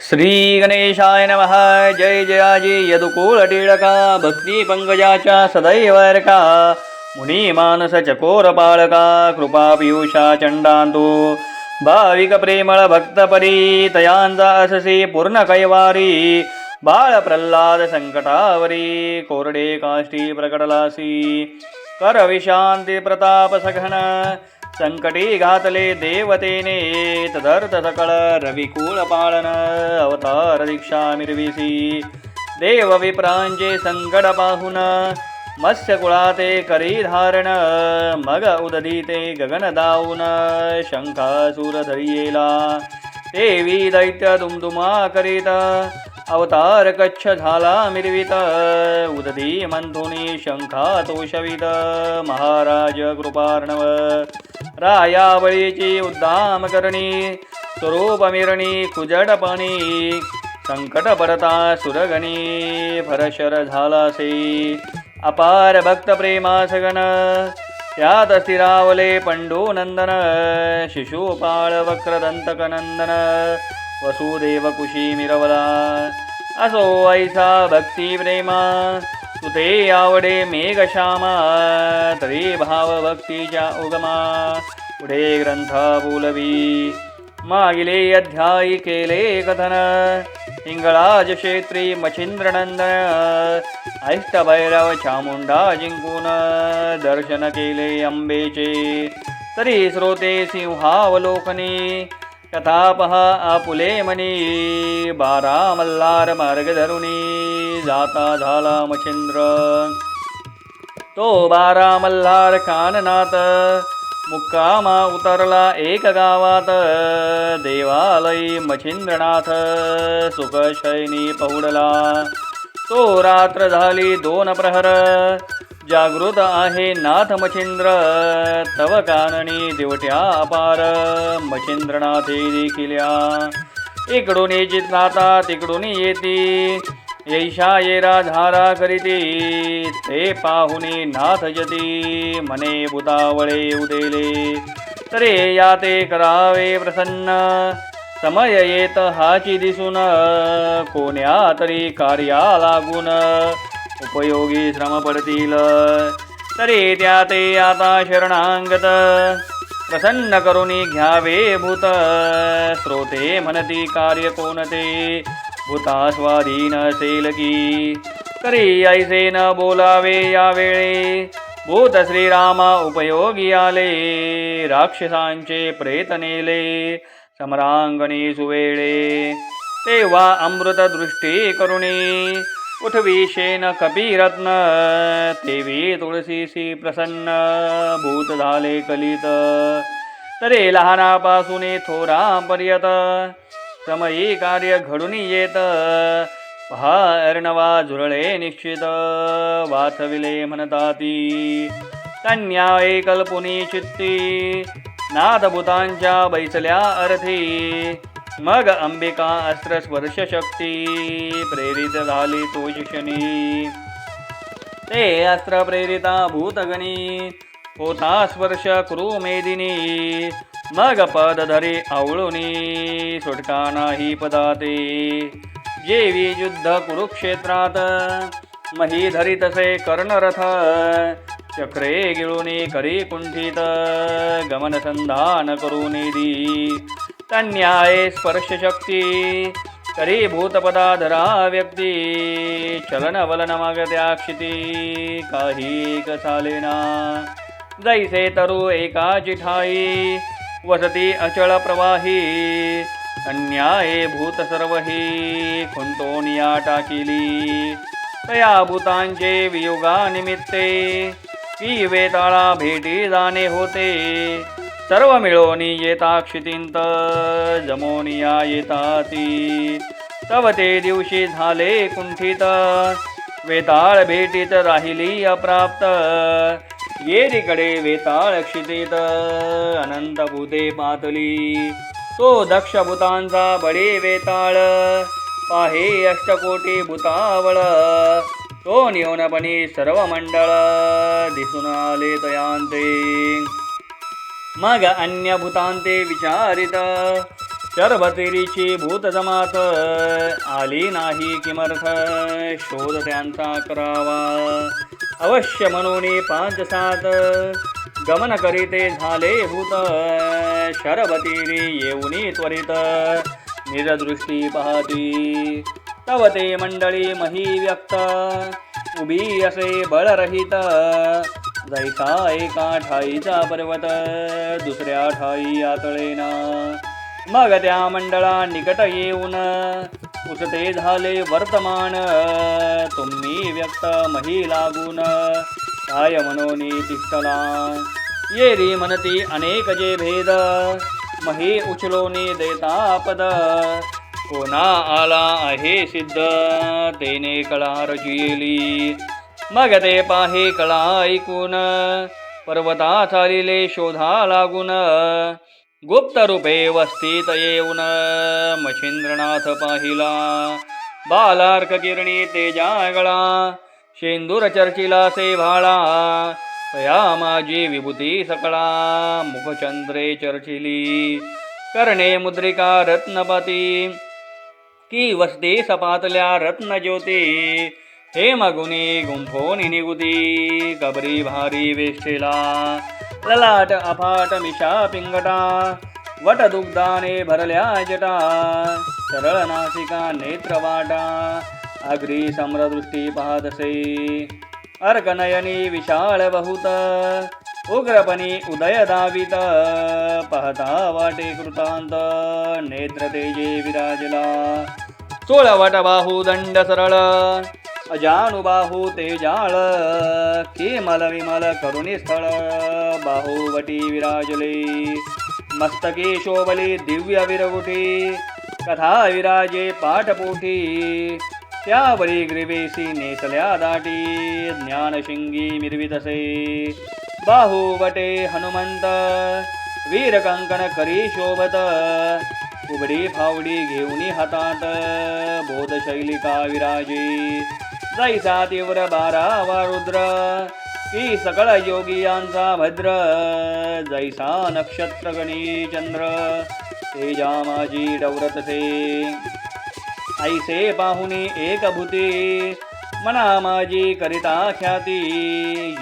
श्री गणेशाय नमः। जय जयाजी यदुकूळ टिळका भक्ती पंकजाच्या सदैव रका मुनी मानस चकोर पाळका कृपा पियुषा चंडांतो भाविक प्रेमळ भक्तपरी तयांचा अससी पूर्ण कैवारी बाळ प्रल्हाद संकटावरी कोरडे काष्टी प्रकटलासी। कर विशांती प्रताप सघन संकटी घातले देवतेने तदर्थ सकळ रविकूळ पाळन अवतार दीक्षा मिरविसी देव विप्रांचे संकट पाहुन मत्स्य कुळाते करी धारण मग उदधीते गगन दाऊन शंखासूर धरियेला देवी दैत्य दुमदुमा करीत अवतार कच्छ झाला मिरवित उदधी मंथुनी शंखा तोषवित महाराज कृपार्णव रायावळीची उद्दाम करणी स्वरूप मिरणी कुजडपणी संकट पडता सुरगणी भरशर झालासे अपार भक्त प्रेमासगण यात स्थिरावले पंडू नंदन शिशुपाळ वक्रदंतकनंदन वसुदेव कुशी मिरवला असो ऐसा भक्ती प्रेमा तुते आवडे मेघश्यामा तरी भाव भक्तीच्या उगमा पुढे ग्रंथ बोलवी मागिले अध्यायी केले कथन हिंगळाज क्षेत्री मच्छिंद्रनंदन ऐष्टभैरव चामुंडा जिंकून दर्शन केले अंबेचे. तरी श्रोते सिंहावलोकनी कथा पहा आपुले मनी बारा मल्हार मार्ग धरुणी जाता झाला मच्छिंद्र तो बारा मल्हार काननाथ मुक्कामा उतरला एक गावात। देवालयी मच्छिंद्रनाथ सुखशैनी पौडला तो रात्र झाली दोन प्रहर जागृत आहे नाथ मच्छिंद्र तव काननी दिवट्या अपार मच्छिंद्रनाथे देखिल्या इकडून चित्राता तिकडून येती. यैषा येरा धारा करीती ते पाहुनी नाथ जती. मने भूतावळे उदेले तरे याते करावे प्रसन्न. समय येत हाची दिसून कोण्या तरी कार्या लागून. उपयोगी श्रम पडतील तरी त्या ते आता शरणांगत. प्रसन्न करुणी घ्यावे भूत. श्रोते म्हणती कार्य कोणते? भूता स्वाधीन असेल की? तरी ऐसे न बोलावे यावेळे. भूत श्रीरामा उपयोगी आले. राक्षसांचे प्रेत नेले. समरांगणी सुवेळे तेव्हा अमृत दृष्टी करुणी. उठवी शेन कपिरत्न तेवी तुळशीशी प्रसन्न भूत झाले कलित. तरे लहानापासून थोरापर्यंत समयी कार्य घडून येत. पहा अर्णवा झुरळे निश्चित वाचविले म्हणताती. कन्या कल्पुनी चित्ती नादभूतांच्या बैसल्या अर्थी. मग अंबिका अस्त्र स्पर्श शक्ती प्रेरित झाली तो शिक्षणी ते अस्त्र प्रेरिता भूतगणी होता स्पर्श कुरु मेदिनी. मग पद धरी आवळुनी सुटका नाही पदाते. जेवी युद्ध कुरुक्षेत्रात मही धरी तसे कर्णरथ. चक्रे गिळुनी करी कुंठित गमन संधान करुनी दी तन्याय स्पर्श शक्ती भूतपदाधरा भूतपदा धरा व्यक्ती चलन वलन क्षिती काही कसालेना जैसे तरु एका चिठाई वसती अचळ प्रवाही अन्याये भूत सर्वही खुंतोनिया टाकिली। तया भूतांचे वियोगा निमित्ते की वेताळा भेटी जाणे होते। सर्व मिळवणी येता क्षितिंत जमोनिया येताती तव ते दिवशी झाले कुंठित वेताळ भेटीत राहिली अप्राप्त। येरीकडे वेताळ क्षितीत अनंत भूते पातली। तो दक्ष भूतांचा बडे वेताळ पाहे अष्टकोटी भूतावळ। तो न्यूनपणी सर्व मंडळ दिसून आले तयांते। मग अन्य भूतांते विचारित. शर्भतिरीची भूत जमात आली नाही किमर्थ. शोध त्यांचा करावा. अवश्य मनोनी पाच सात गमन करीते झाले भूत. शरभतीरी येऊनी त्वरित. निरदृष्टी पाहती. तव ते मंडळी मही व्यक्त. उभी असे बळरहित. जायचा एका ठाईचा पर्वत दुसऱ्या ठाई आतळेना. मग त्या मंडळा निकट येऊन उचते झाले वर्तमान तुम्ही व्यक्त मही लागून. काय मनोनी तिष्ठला? येरी म्हणती अनेक जे भेद मही उचलोनी देता पद कोणा आला आहे सिद्ध तेने कळा रचिली. मग ते पाहे कळा ऐकून पर्वता चालिले शोधा लागून. गुप्त रूपे वस्तीत येऊन मच्छिंद्रनाथ पाहिला. बालार्क किरणी तेजा गळा शेंदूर चर्चिला से भाळा. या माझी विभूती सकळा मुखचंद्रे चर्चिली. करणे मुद्रिका रत्नपती. की वस्ती सपातल्या रत्न ज्योती हे मगुनी गुंफोनी निनिगुदी कबरी भारी वेष्टेला ललाट अफाट मिशा पिंगटा वट दुग्धाने भरल्या जटा सरळ नासिका नेत्रवाटा अग्री सम्रदृष्टी पाहतसे अर्कनयनी विशाळ बहुत उग्रपणी उदय दावित पाहता वाटे कृतांत नेत्र तेजे विराजला चोळवट बाहू दंड सरळ अजानुबाहू तेजाळ केमल विमल करुणी स्थळ बाहुवटी विराजले. मस्तके शोभली दिव्य विरगुटी कथा विराजे पाठपोटी त्यावरी ग्रीवेसी नेसल्या दाटी ज्ञानशिंगी मिरवितसे. बाहुवटे हनुमंत वीर कंकण करी शोभत. उबडी फावडी घेऊनी हातात बोधशैलिका विराजे. जैसा तीव्र बारावा रुद्र की सकळ योगियांचा भद्र जैसा नक्षत्र गणी चंद्र तेजा माझी डवरतसे ऐसे पाहुनी एक भूती मना माझी करिता ख्याती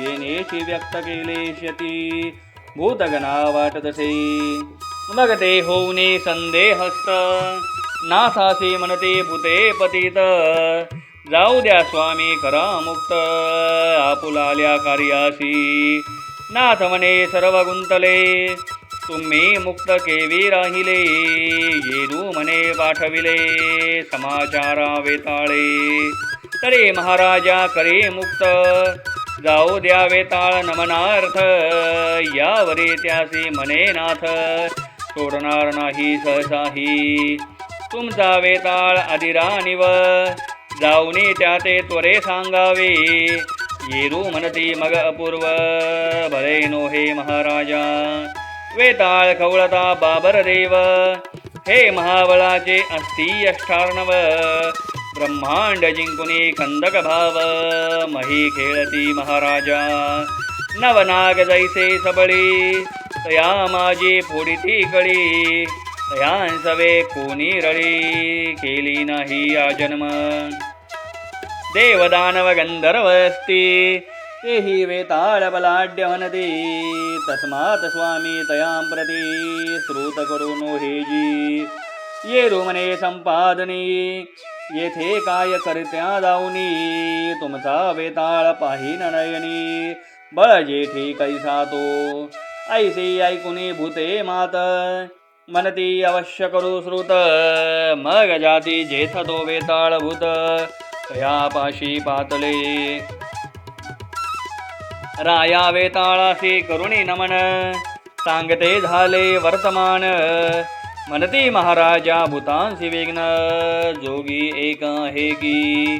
येनेची व्यक्त केले शती भूतगणा वाटतसे मग ते होऊने संदेहस्त नासासी मनते भूते पतित जाऊ द्या स्वामी करा मुक्त आपुलाल्या कार्यासी नाथ म्हणे सर्व गुंतले. तुम्ही मुक्त केवी राहिले. येरू म्हणे पाठविले. समाचारा वेताळे. तरे महाराजा करे मुक्त जाऊ द्या वेताळ नमनार्थ. यावरे त्यासी म्हणे नाथ. सोडणार नाही सहसाही. तुमचा वेताळ अधिरानिव जाऊनी त्या ते त्वरे सांगावे. येरू म्हणती मग अपूर्व भले नो हे महाराजा. वेताळ खवळता बाबर देव. हे महाबळाचे अस्ति अष्टार्णव ब्रह्मांड जिंकुनी खंदक भाव. मही खेळती महाराजा. नवनाग जैसे सबळी. तया माझी फोडिती कळी. तयांसवे कोणी रळी. केली नाही आजन्म देवदानवगन्धर्वस्ति। देवदानव गंधर्व अस्ति तस्मात् वेताळ बलाढ्य तस्मात स्वामी तयां प्रती श्रुत करू हेजी ये रुमने संपादनी येथे काय करत्या जाऊनी तुमचा वेताळ पाही नयनी। बळ जेठी कैसा तो ऐसे ऐकुनी भूते मात। मनती अवश्य करू श्रुत मग जाती जेथ तो वेताळ भूत तया पाशी पातले। राया वेताळासी करुणी नमन। सांगते झाले वर्तमान। म्हणती महाराजा भूतांसी विघ्न। जोगी एक आहे की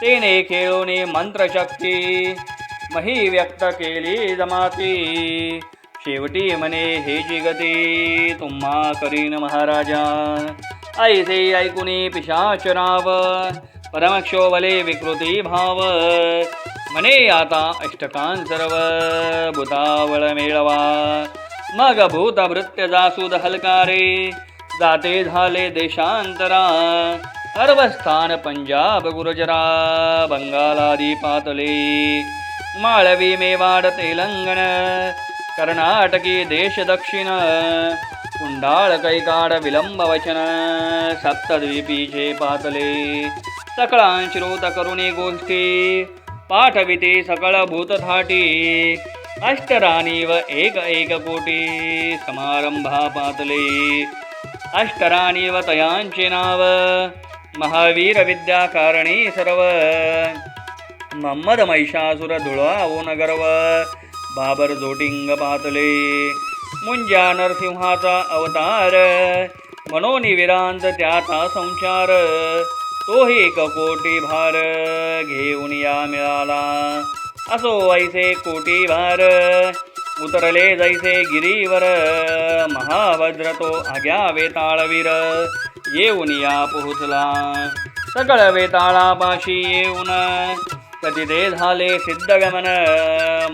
तेने खेळोनी मंत्रशक्ती। मही व्यक्त केली जमाती। शेवटी म्हणे हे गती तुम्हा करीन महाराजा। ऐसे ऐकुनी पिशाचराव परमक्षोभले विकृती भाव। म्हणे आता अष्टकान सर्व भूतावळ मेळवा मग भूत भृत्य जासूद हलकारे जाते झाले देशांतरा। अर्वस्थान पंजाब गुरजरा बंगालादी पातले। माळवी मेवाड तेलंगण कर्नाटकी देश दक्षिण। कुंडाळ कैकाड विलंब वचन सप्तद्वीपीचे पातले। सकळांश्रोत करुणी गोष्टी पाठविते सकळ भूतथाटी अष्टराणी व एक एक कोटी। समारंभा पातले। अष्टराणी व तयांचे नाव। महावीर विद्या सर्व। महम्मद महिषासुर ओ नगरव बाबर जोटिंग पातले। मुंजा नरसिंहाचा अवतार। मनोनिविरांत त्याचा संचार। तोही एक कोटी भार घेऊन या मिळाला. असो ऐसे कोटी भार उतरले जैसे गिरीवर. महावज्र तो आग्या वेताळवीर येऊन या पोहोचला. सकळ वेताळापाशी येऊन कधी ते झाले सिद्धगमन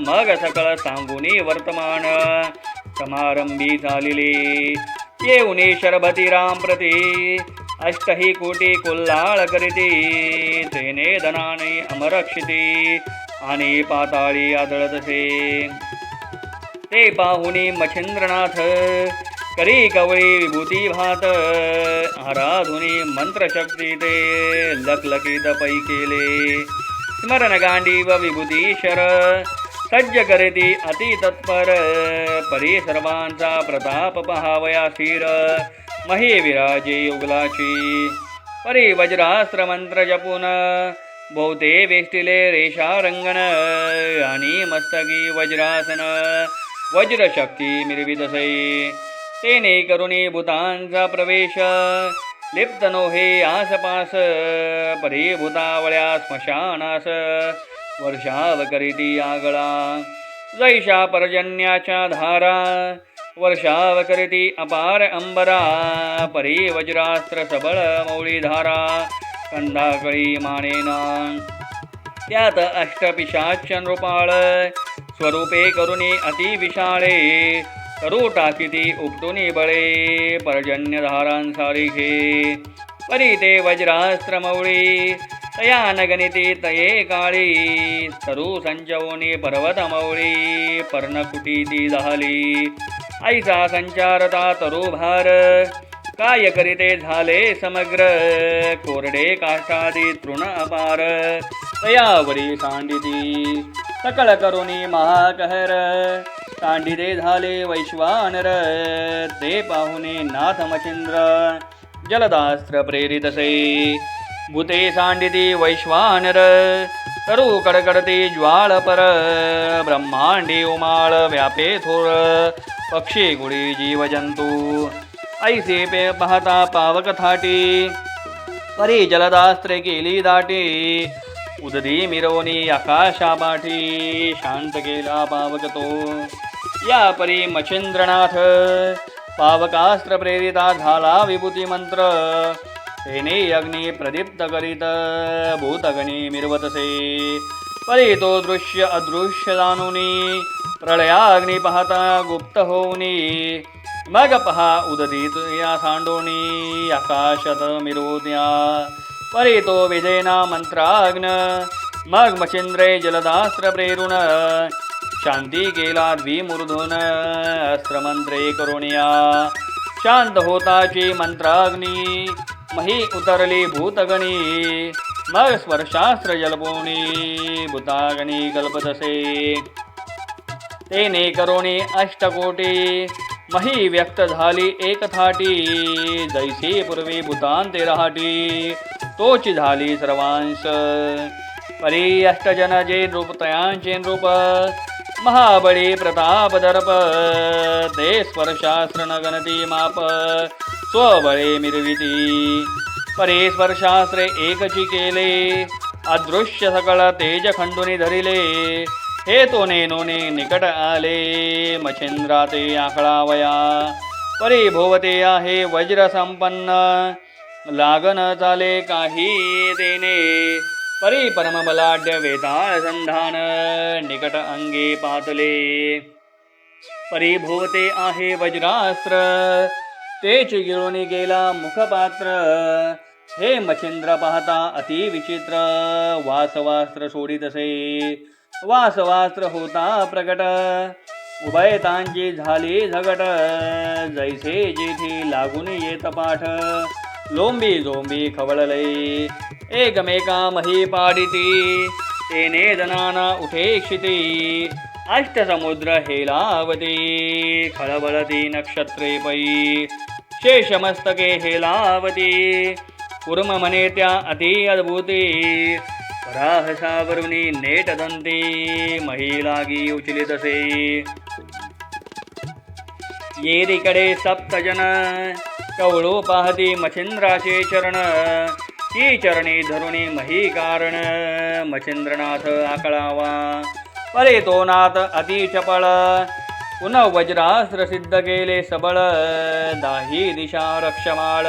मग सकळ सांगुनी वर्तमान. समारंभी झालेली येऊनी शरभती राम प्रती अष्टही कोटी कोल्हाळ करीती तेने धनाने अमरक्षिती आणि पाताळी आदळतसे ते पाहुनी मच्छिंद्रनाथ करी कवळी विभूती भात आराधुनी मंत्रशक्ती ते लकलकी पै केले. स्मरण गांडीव विभूतीशर सज्ज करीती अति तत्पर परी सर्वांचा प्रताप पहावया स्थिर। महे विराजे युगलाची परी वज्रास्त्र मंत्र जपून बहुते वेष्टिले रेषा रंगण आणि मस्तकी वज्रासन। वज्रशक्ती मिरवितसे तेने करुणी भूतांचा प्रवेश। लिप्त नोहे आसपास। परी भूतावळ्या स्मशानास। वर्षाव करीती आगळा जैशा पर्जन्याच्या धारा वर्षाव करीती अपार अंबरा परी वज्रास्त्र सबळ मौळी धारा कंदाकळी मानेना. त्यात अष्टपिशाच नृपाळ स्वरूपे करुणी अति विशाळे करू टाकिती उपटुनी बळे पर्जन्यधारांसारिखे परी ते वज्रास्त्रमौळी तया न तये काळी सरू संचवोनी पर्वतमौळी पर्णकुटी ती झाली ऐसा संचारता तरुभार काय करीते झाले समग्र कोरडे काष्टादी तृण अपार। तयावरी सांडिती सकळ करुणी महाकहर सांडिते झाले वैश्वानर ते पाहुणे नाथमचिंद्र जलदास्त्र प्रेरितसे भूते सांडिती वैश्वानर। तरु कडकडते ज्वाळ पर। ब्रह्मांडी उमाळ व्यापे थोर। पक्षी गुळी जीवजंतू ऐसे पे पाहता पावक थाटी। परी जलदास्त्रे केली दाटी। उददी मिरवणी आकाशापाठी शांत केला पावक तो। या परी मच्छिंद्रनाथ। पावकास्त्र प्रेरिता झाला विभूती मंत्र। तेने अग्नी प्रदीप्त करीत भूतगणी मिरवतसे। परितो दृश्य अदृश्य जाणुनी प्रलयाग्नी पाहता गुप्त होऊनी मग पहा उदतीत या सांडोनी आकाशात मिरोत्या परितो विजेना मंत्राग्न मग मचिंद्रे जलदास्त्र प्रेरुण शांती केला द्विमूर्धून अस्त्रमंत्रे करुणिया। शांत होताची मंत्राग्नी मही उतरली भूतगणी। मग स्पर्शास्त्र जलपोणी भूतागणी कल्पतसे तेने करोणी अष्टकोटी। मही व्यक्त झाली एक थाटी जैसी पूर्वी भूतांते रहाटी। तोच झाली सर्वांश परी अष्टजन जे नृप तयांचे नृप महाबळी प्रताप दर्प। ते स्पर्शास्त्र न गणती माप स्वबळे मिरविती परे एकची केले अदृश्य सकळ तेज खंडुनी धरिले। हे तोने नोने निकट आले मच्छिंद्रा ते आखळावया परी भोवते आहे वज्र संपन्न। लागन चाले काही तेने। परी परमबलाढ्य वेताळ संधान निकट अंगे पातले। परी भोवते आहे वज्रास्त्र। तेच गिळून गेला मुखपात्र. हे मच्छिंद्र पाहता अति विचित्र. वासवास्त्र सोडितसे वासवास्त्र होता प्रकट उभयतांची झाली झगट. जैसे जेथे लागून येत पाठ. लोंबी जोंबी खवळले. एकमेका मही पाडिती. तेने जनाना उठे क्षिती. अष्टसमुद्र हेलावती. खळबळती नक्षत्रे पै. शेषमस्तके हेलावती कुर्म मने त्या अति अद्भुती. राहसावरुणी नेट दंती. महिलागी उचलितसे येरीकडे सप्तजन. कवळू पाहती मच्छिंद्राचे चरण. ती चरणी धरुणी मही कारण मच्छिंद्रनाथ आकळावा. परे तो नाथ अति चपळ. पुन्हा वज्रास्त्र सिद्ध केले सबळ दाही दिशा रक्षमाळ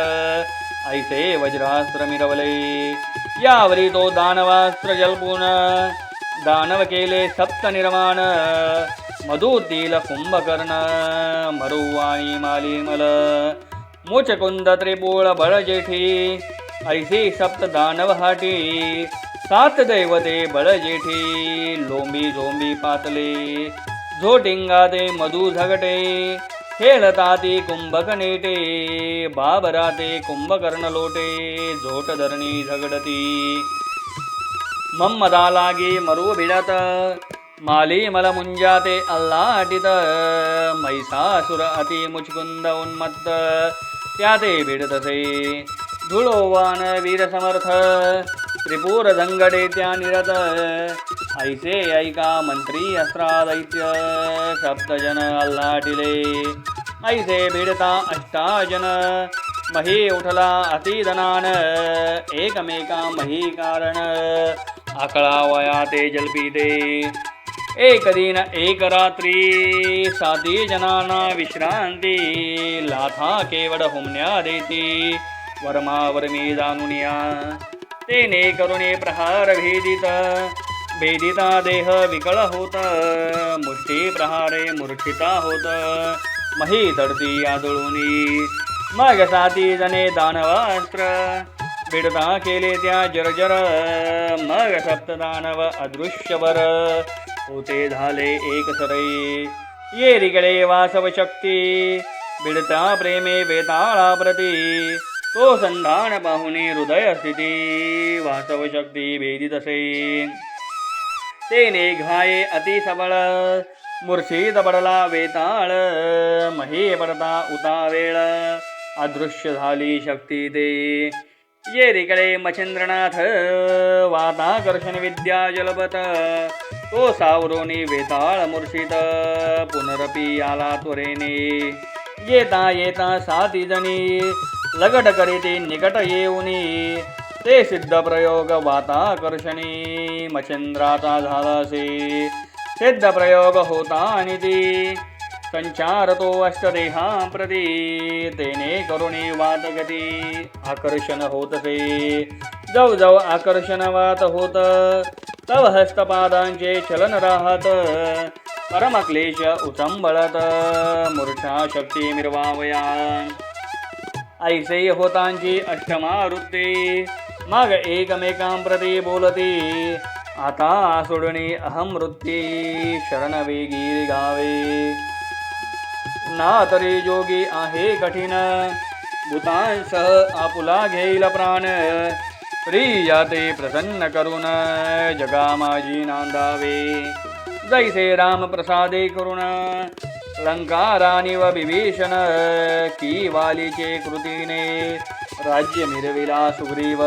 ऐसे वज्रास्त्र मिरवले. यावरी तो दानवास्त्र जल्पून दानव केले सप्त निर्माण मधुतील कुंभकर्ण मरुवाणी मालिमल मुचकुंद त्रिपूळ बळ जेठी ऐसी सप्त दानव हाटी सात दैवते बळ जेठी लोंबी झोंबी पातले. झोटिंगा ते मधु झगटे खेळताती कुंभक नेटे बाबराते कुंभकर्ण लोटे झोट धरणी झगडती. मम्मदा लागे मरु भिडत माली मल मुंजाते अल्लाटित मैसासुर अति मुचकुंद उन्मत्त त्याते भिडतसे धुळोवान वीर समर्थ त्रिपुर झंगडे त्या निरत। ऐसे ऐका मंत्री अस्त्रादैत्य सप्तजन अल्लाटिले ऐसे भिडता अष्टाजन मही उठला अतिधनान एकमेका मही कारण आकळावया ते जल्पिते। एक दिन एक रात्री साधी जनाना विश्रांती लाथा केवळ हुमण्या देती। वर्मावरमी जाणुनिया तेने करुणे प्रहार भेदित भेदिता देह विकळ होत। मुष्टी प्रहारे मूर्छिता होत। मही तडती आदळुनी। मग साती जने दानवास्त्र। बिडता केले त्या जर्जर। मग सप्तदानव अदृश्यवर। होते झाले एक सरई ये रिगळे वासव शक्ती बिडता प्रेमे वेताळा प्रती तो संधान पाहुनी हृदय स्थिती वासव शक्ती भेदित असे तेने घाये अति सबळ मूर्छित पडला वेताळ मही पडता उता वेळ. अदृश्य झाली शक्ती ते. ये रिकडे मच्छिंद्रनाथ वाताकर्षण विद्या जलपत. तो सावरोनी वेताळ मूर्छित पुनरपी आला त्वरेने. येता येता साती जणी लगट करीती निकट येऊनी ते सिद्ध प्रयोग वाताकर्षणी मच्छिंद्राचा झालासी. सिद्ध प्रयोग होता आणि ती संचारतो अष्टदेहा प्रती तेने करुणी वातगती. आकर्षण होतसे. जव जव आकर्षण वात होत. तव हस्तपादांचे चलन राहत. परमक्लेश उचंबळत. मूर्छा शक्ती मिरवावया ऐसे होतांची अष्टमावृत्ती मग एकमेकांप्रती बोलती आता सुडणे अहम वृत्ती शरणवेगी गावे। ना तरी जोगी आहे कठीण भूतांसह आपुला घेईल प्राण। प्रिया ते प्रसन्न करून जगा माझी नांदावे। जैसे राम प्रसादे करुण लंकारानिव विभीषण की वालीचे कृतीने राज्य मिरविला सुग्रीव।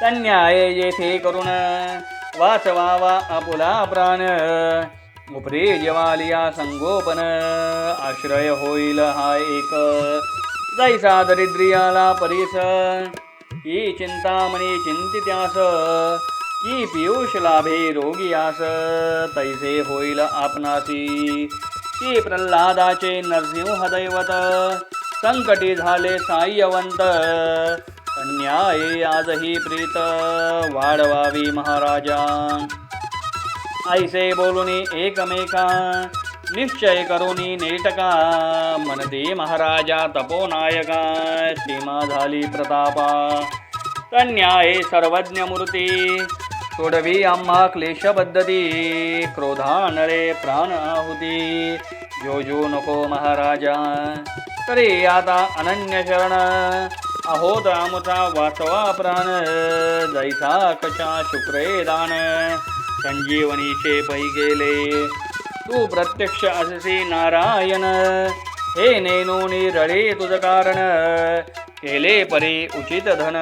कन्याय येथे करुण वाचवावा आपुला प्राण उपरे जवालिया संगोपन आश्रय होईल हा एक। जैसा दरिद्रियाला परिस ही चिंतामणी चिंतित्यास की पियुष लाभे आस तैसे होईल आपणासी की प्रल्हादाचे नरसिंह दैवत संकटी झाले साह्यवंत अन्याये आजही प्रीत वाढवावी महाराजा. ऐसे बोलून एकमेका निश्चय करुनी नेटका मनदे महाराजा तपोनायका सीमा झाली प्रतापा. कन्याये सर्वज्ञ मूर्ती सोडवी आम्हा क्लेशबद्धती क्रोधानळे प्राण आहुती. जो जो नको महाराजा तरी आता अनन्य शरण. अहो आमुचा वाचवा प्राण जैसा कशा शुक्रे दान. संजीवनीचे पै गेले. तू प्रत्यक्ष अससी नारायण. हे नेनोनी रळे तुझ कारण. केले परी उचित धन.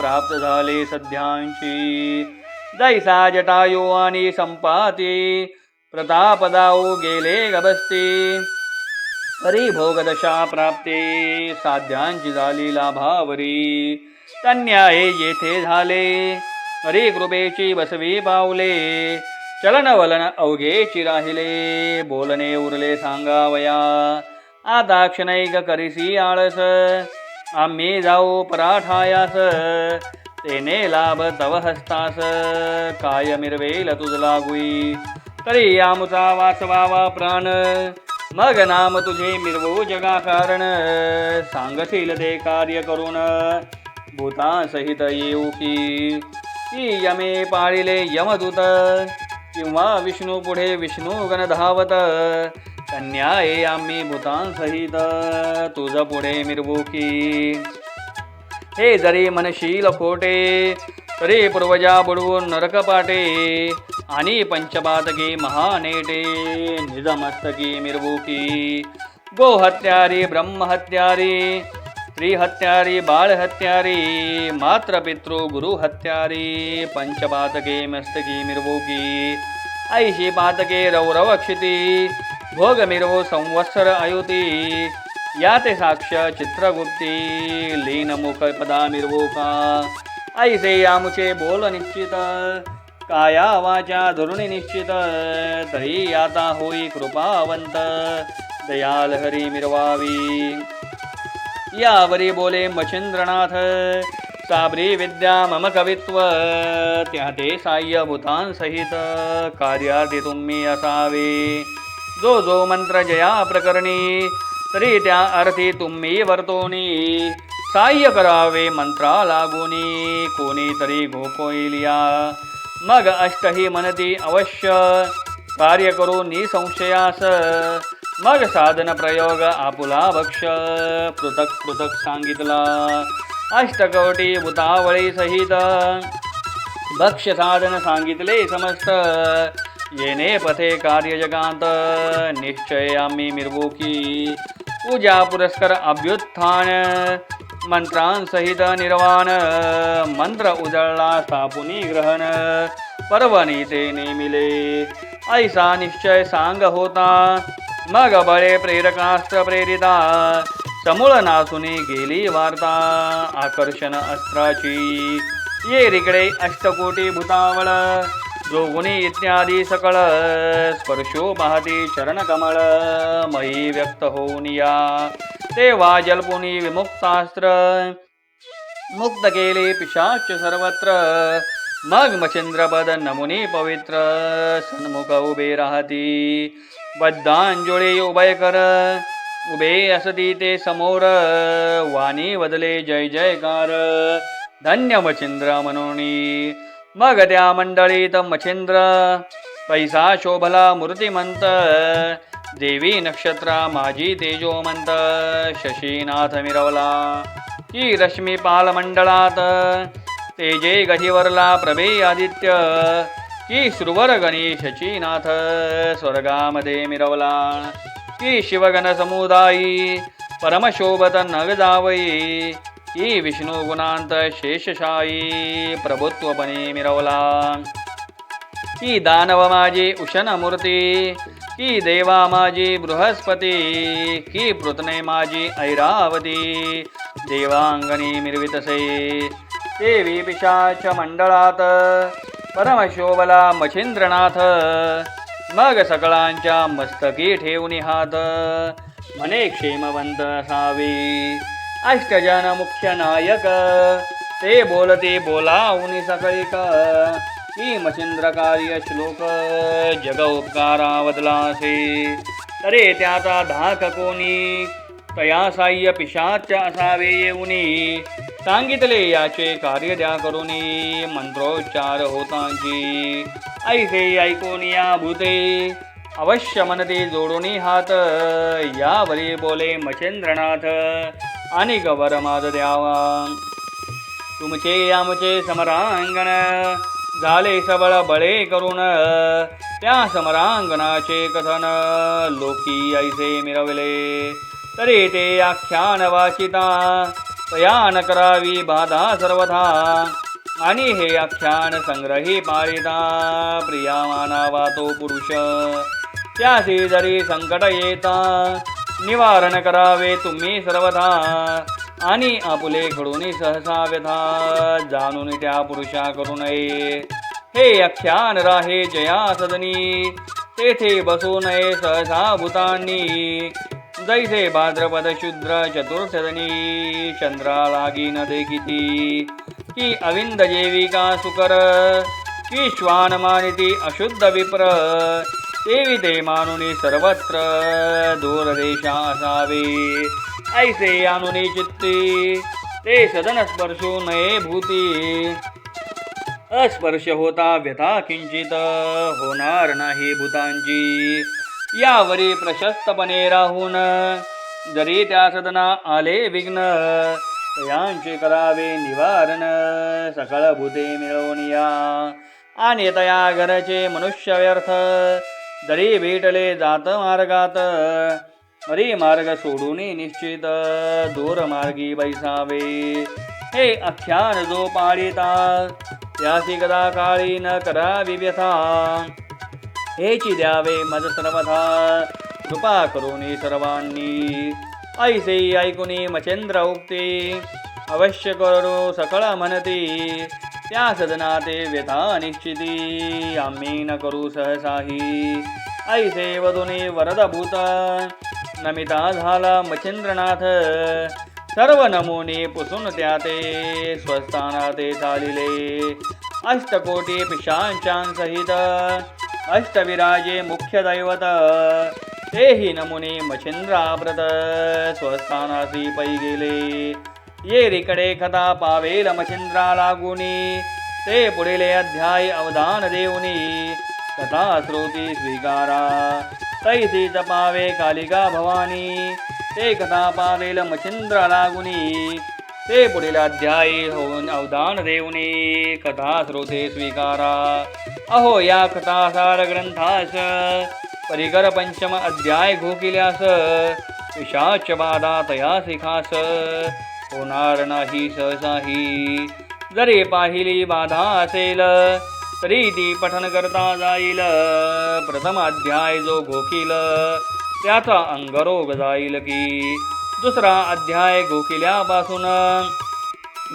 प्राप्त झाले सध्यांची. दैसा जटायू आणि संपाती प्रतापदाऊ गेले गबस्ती परी भोगदशा प्राप्ते साध्यांची झाली लाभावरी तन्याये येथे झाले हरी कृपेची बसवी पावले चलन वलन अवघेची राहिले बोलणे उरले सांगावया आता क्षणैक करिसी आळस आम्ही जाऊ पराठायास। तेने लाभ तव हस्तास काय मिरवेल तुझ लागुई तरी आमुचा वाचवावा प्राण मग नाम तुझे मिरवू जगा कारण सांगशील ते कार्य करून भूता सहित येऊ की। की यमे पाळिले यमदूत किंवा विष्णू पुढे विष्णू गण धावत। कन्याये आम्ही भूतांसहित तुझ पुढे मिरवू की। हे जरी मनशील खोटे तरी पूर्वजा बुडवून नरकपाटे आणि पंचपातकी महानेटे निजमस्तकी मिरवूकी. गोहत्यारी ब्रह्महत्यारी स्त्रीहत्यारी बाळहत्यारी मात्र पितृ गुरु हत्यारी पंचपातके मस्तकी मिरवूकी. ऐशी पातके रौरव क्षिती भोग मिरवो संवत्सर आयुती. या ते साक्ष चित्रगुप्ती लीनमुख पदा निर्वोका ऐसे यामुचे बोल निश्चित काया वाचा धरुणी निश्चित तरी आता होई कृपावंत दयाल हरी मिरवावी। यावरी बोले मच्छिंद्रनाथ साबरी विद्या मम कवित्व त्या ते साह्य भूतांसहित कार्यार्थी तुम्ही असावे। जो जो मंत्र जया प्रकरणी तरी त्या अर्थी तुम्ही वर्तोनी. साह्य करावे मंत्रा लागोनी कोणी तरी गोपोइलिया मग अष्टही मनती अवश्य. कार्य करू निसंशयास. मग साधन प्रयोग आपुला भक्ष पृथक पृथक सांगितला. अष्टकवटी भूतावळी सहित. भक्ष साधन सांगितले समस्त. येणे पथे कार्य जगांत निश्चय आम्ही मिरवूकी. पूजा पुरस्कार अभ्युत्थान मंत्रांसहित निर्वाण मंत्र उजळला स्थापुनी ग्रहण पर्वणी ते नेमिले ऐसा निश्चय सांग होता मग बळे प्रेरकास्त्र प्रेरिता समूळ नासुनी गेली वार्ता आकर्षण अस्त्राची ये रिकडे अष्टकोटी भूतावळ जोगुणी इत्यादी सकळ स्पर्शो पाहती चरणकमळ मयी व्यक्त होऊन या। तेव्हा जलपुनी विमुक्तास्त्र मुक्त केले पिशाच सर्वत्र मग मच्छिंद्रपद नमुनी पवित्र सन्मुख उभे राहती। बद्धांजोळे उभय कर उभे असती ते समोर वाणी बदले जय जयकार धन्य मच्छिंद्र मनोनी। मग त्या मंडळीत मच्छिंद्र पैसा शोभला मूर्तिमंत देवी नक्षत्रा माझी तेजोमंत शशीनाथ मिरवला की रश्मी पालमंडळात तेजे गहिवरला प्रभे आदित्य की श्रुवर गणेशची नाथ स्वर्गामध्ये मिरवला की शिवगण समुदायी परमशोभत नग जावई ई विष्णू गुणांत शेषशायी प्रभुत्वपणे मिरवला की दानव माझी उशन मूर्ती की देवा माझी बृहस्पती की पृतने माझी ऐरावती देवांगणी मिरवितसे देवी पिशाच मंडळात परमशोभला मच्छिंद्रनाथ मग सकळांच्या मस्तकी ठेवून हात मने क्षेमवंत असावे अष्टजन मुख्य नायक ते बोलते बोलावून सकळिक। की मशिंद्रकार्य श्लोक जग उपकारावदलासे तरे त्याचा धाक कोणी? तया साह्य पिशाच असावे येऊनी। सांगितले याचे कार्य द्या करुनी। मंत्रोच्चार होतांची। ऐसे ऐकून या भूते। अवश्य मनते जोडूनी हात यावरी बोले मचेंद्रनाथ आणि गवर माज द्यावा। तुमचे आमचे समरांगण झाले सबळ बळे करून त्या समरांगणाचे कथन लोकी ऐसे मिरवले तरी ते आख्यान वाचिता तया न करावी बाधा सर्वथा आणि हे आख्यान संग्रही पारिता प्रिया मानावा तो पुरुष। त्यासी जरी संकट येता निवारण करावे तुम्ही सर्वथा आणि आपुले घडून सहसा व्यथा जाणून त्या पुरुषा करू नये. हे आख्यान राहे जया सदनी तेथे बसू नये सहसा भूतांनी. जैसे भाद्रपद शुद्र चतुर्थदनी चंद्रा लागी न देखिती की अविंद जेविका सुकर की श्वान मानिती अशुद्ध विप्र. देवी ते मानुनी सर्वत्र दूरदेशा असावे ऐसे यानुनी चित्ती ते सदन स्पर्शो नये भूती। अस्पर्श होता व्यथा किंचित होणार नाही भूतांची। यावरी प्रशस्तपणे राहून जरी त्या सदना आले विघ्न यांचे करावे निवारण सकळ भूते मिळवून या। आणि तया घरचे मनुष्य व्यर्थ जरी भेटले जात मार्गात हरी मार्ग सोडून निश्चित दूर मार्गी बैसावे. हे आख्यान जो पाळिता त्यासी कदा काळी न करा व्यथा. हेची द्यावे मज सर्वथा कृपा करुनी सर्वांनी. ऐसे ऐकुनी मचेंद्र उक्ती अवश्य करू सकळ म्हणती त्या सदना ते व्यथा अनिश्चिती आम्ही न करू सहसाही. ऐसे वधुनी वरदभूत नमिता झाला मच्छिंद्रनाथ. सर्व नमुने पुसून त्या ते स्वस्थाना ते चालिले. अष्टकोटी पिशांचांसहित अष्टविराजे मुख्य दैवत. तेही नमुने मच्छिंद्राव्रत स्वस्थानासी पै गेले. ये रिकडे कथा पावेल मच्छिंद्रा लागुनी ते पुढील अध्याय अवधान देऊनी. कथा श्रोती स्वीकारा. तैसी जपावे कालिका भवानी. ते कथा पावेल मच्छिंद्र लागुनी ते पुढील अध्याय होऊन अवधान देऊनी. कथा श्रोते स्वीकारा. अहो या कथासार ग्रंथास परिकर पंचम अध्याय घोकिल्यास विषाच बाधा तया शिखास होणार नाही सहसाही. जरी पाहिली बाधा असेल तरी ती पठन करता जाईल. प्रथम अध्याय जो घोकील त्याचा अंगरोग जाईल की. दुसरा अध्याय गोकिल्यापासून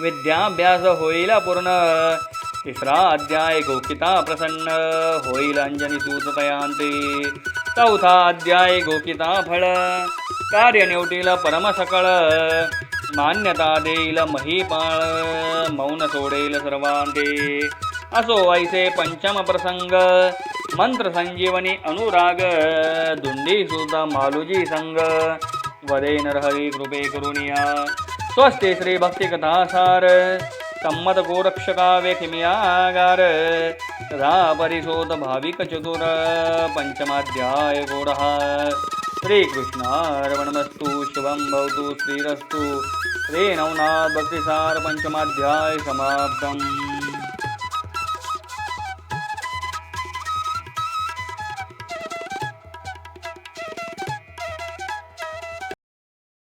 विद्याभ्यास होईल पूर्ण. तिसरा अध्याय गोकिता प्रसन्न होईल अंजनी सूततयांते चौथा अध्याय गोकिता फळ कार्य निवटील परमसकळ मान्यता देईल महीपाळ मौन सोडेल सर्वांते असो ऐसे पंचम प्रसंग मंत्र संजीवनी अनुराग धुंदी सुद्धा मालुजी संग. वदे नरहरी कृपे करुनिया स्वस्ते श्री भक्ती कथासार संमत गोरक्षका वेखिमियागार तदा परिशोध भाविक चतुर पंचमाध्याय गोडः श्रीकृष्णार्पणमस्तु शुभं भवतु श्रीरस्तु। श्री नवनाथ भक्तिसार पंचमाध्याय समाप्तम्।